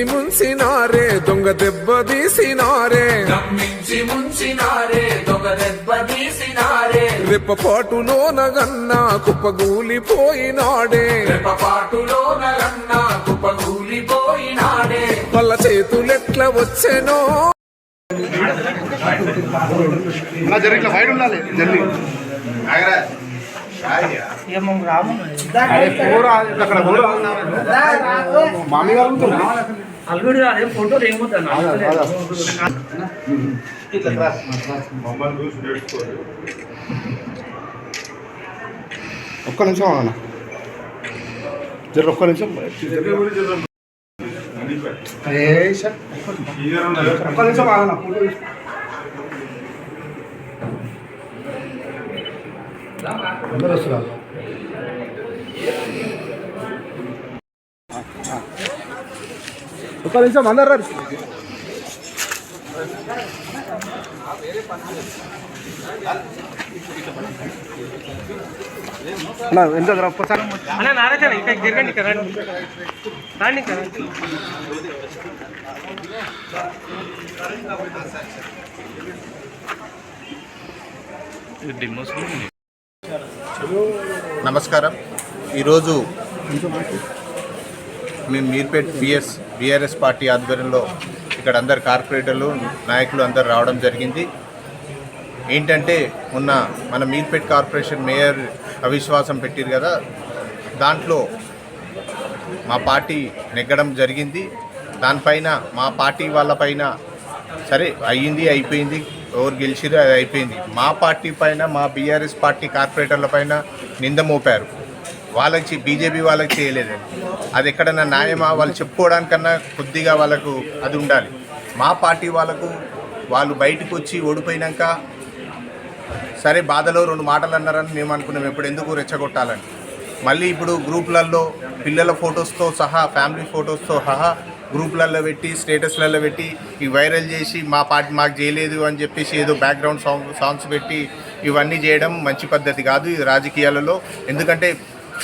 ముంచినారే దొంగ దెబ్బ తీసినారే. నమ్మించి ముంచినారే దొంగ దెబ్బ తీసినారే. రెప్పపాటులో నగన్నా కుప్పగూలిపోయినాడే. రెప్పపాటులో నగన్న కుప్పగూలిపోయినాడే. వాళ్ళ చేతులెట్ల వచ్చెనో. అలా జరి ఇట్లా బయట ఉండాలి జల్లి. మామి గారు ఉంటారు. అల్లుడు అదే ఫోటోలు ఏమవుతాను ఒక్క నిమిషం అన్న. జర ఒక్క నిమిషం. ఏ సార్ ఒక్క నిమిషం ఫోటో అందరూ వస్తున్నారు ఒక్క నిమిషం అందరు ఎంత ఒక్కసారి. అన్న నారాజన ఇక్కడ తిరగండి ఇక్కడ రండి. రండి ఇక్కడ. రండి. నమస్కారం. ఈరోజు మేము మీర్పేట్ బిఎస్ బీఆర్ఎస్ పార్టీ ఆధ్వర్యంలో ఇక్కడ అందరు కార్పొరేటర్లు నాయకులు అందరు రావడం జరిగింది. ఏంటంటే మొన్న మన మీర్పేట్ కార్పొరేషన్ మేయర్ అవిశ్వాసం పెట్టారు కదా దాంట్లో మా పార్టీ నెగ్గడం జరిగింది. దానిపైన మా పార్టీ వాళ్ళపైన సరే అయ్యింది అయిపోయింది. ఎవరు గెలిచిరు అది అయిపోయింది. మా పార్టీ పైన మా బీఆర్ఎస్ పార్టీ కార్పొరేటర్ల పైన నింద మోపారు. వాళ్ళకి బీజేపీ వాళ్ళకి చేయలేదని అది ఎక్కడన్నా న్యాయమా? వాళ్ళు చెప్పుకోవడానికన్నా కొద్దిగా వాళ్ళకు అది ఉండాలి. మా పార్టీ వాళ్ళకు వాళ్ళు బయటకు వచ్చి ఓడిపోయినాక సరే బాధలో రెండు మాటలు అన్నారని మేము అనుకున్నాం. ఇప్పుడు ఎందుకు రెచ్చగొట్టాలని? మళ్ళీ ఇప్పుడు గ్రూపులలో పిల్లల ఫొటోస్తో సహా ఫ్యామిలీ ఫొటోస్తో సహా గ్రూప్లలో పెట్టి స్టేటస్లలో పెట్టి ఈ వైరల్ చేసి మా పార్టీ మాకు చేయలేదు అని చెప్పేసి ఏదో బ్యాక్గ్రౌండ్ సాంగ్ సాంగ్స్ పెట్టి ఇవన్నీ చేయడం మంచి పద్ధతి కాదు ఇది రాజకీయాలలో. ఎందుకంటే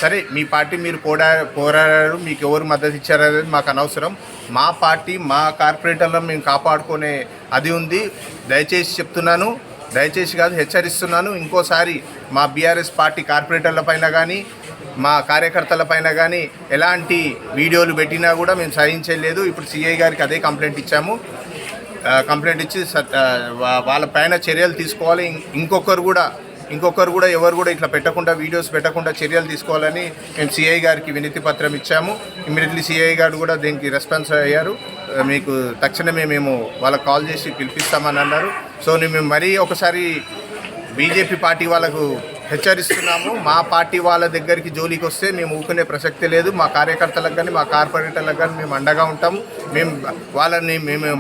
సరే మీ పార్టీ మీరు పోరా పోరాడారు మీకు ఎవరు మద్దతు ఇచ్చారనేది మాకు అనవసరం. మా పార్టీ మా కార్పొరేటర్లో మేము కాపాడుకునే అది ఉంది. దయచేసి చెప్తున్నాను దయచేసి కాదు హెచ్చరిస్తున్నాను. ఇంకోసారి మా బీఆర్ఎస్ పార్టీ కార్పొరేటర్ల పైన కానీ మా కార్యకర్తల పైన కానీ ఎలాంటి వీడియోలు పెట్టినా కూడా మేము సహించలేదు ఇప్పుడు సిఐ గారికి అదే కంప్లైంట్ ఇచ్చాము. కంప్లైంట్ ఇచ్చి స- వాళ్ళ పైన చర్యలు తీసుకోవాలి. ఇంకొకరు కూడా ఇంకొకరు కూడా ఎవరు కూడా ఇట్లా పెట్టకుండా వీడియోస్ పెట్టకుండా చర్యలు తీసుకోవాలని మేము సిఐ గారికి వినతి పత్రం ఇచ్చాము. ఇమీడియట్లీ సిఐ గారు కూడా దీనికి రెస్పాన్స్ అయ్యారు. మీకు తక్షణమే మేము వాళ్ళకి కాల్ చేసి పిలిపిస్తామని అన్నారు. సో మేము మరీ ఒకసారి బీజేపీ పార్టీ వాళ్ళకు హెచ్చరిస్తున్నాము. మా పార్టీ వాళ్ళ దగ్గరికి జోలికి వస్తే మేము ఊకునే ప్రసక్తి లేదు. మా కార్యకర్తలకు కానీ మా కార్పొరేటర్లకు కానీ మేము అండగా ఉంటాము మేము వాళ్ళని మేము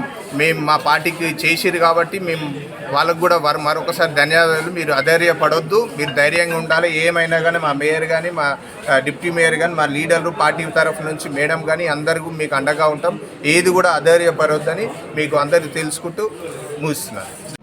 మేము మా పార్టీకి చేసిరు కాబట్టి మేము వాళ్ళకు కూడా వారు మరొకసారి ధన్యవాదాలు. మీరు అధైర్యపడొద్దు. మీరు ధైర్యంగా ఉండాలి. ఏమైనా కానీ మా మేయర్ కానీ మా డిప్యూటీ మేయర్ కానీ మా లీడర్లు పార్టీ తరఫు నుంచి మేడం కానీ అందరికీ మీకు అండగా ఉంటాం. ఏది కూడా అధైర్యపడొద్దని మీకు అందరికీ తెలుసుకుంటూ ముగిస్తున్నాను.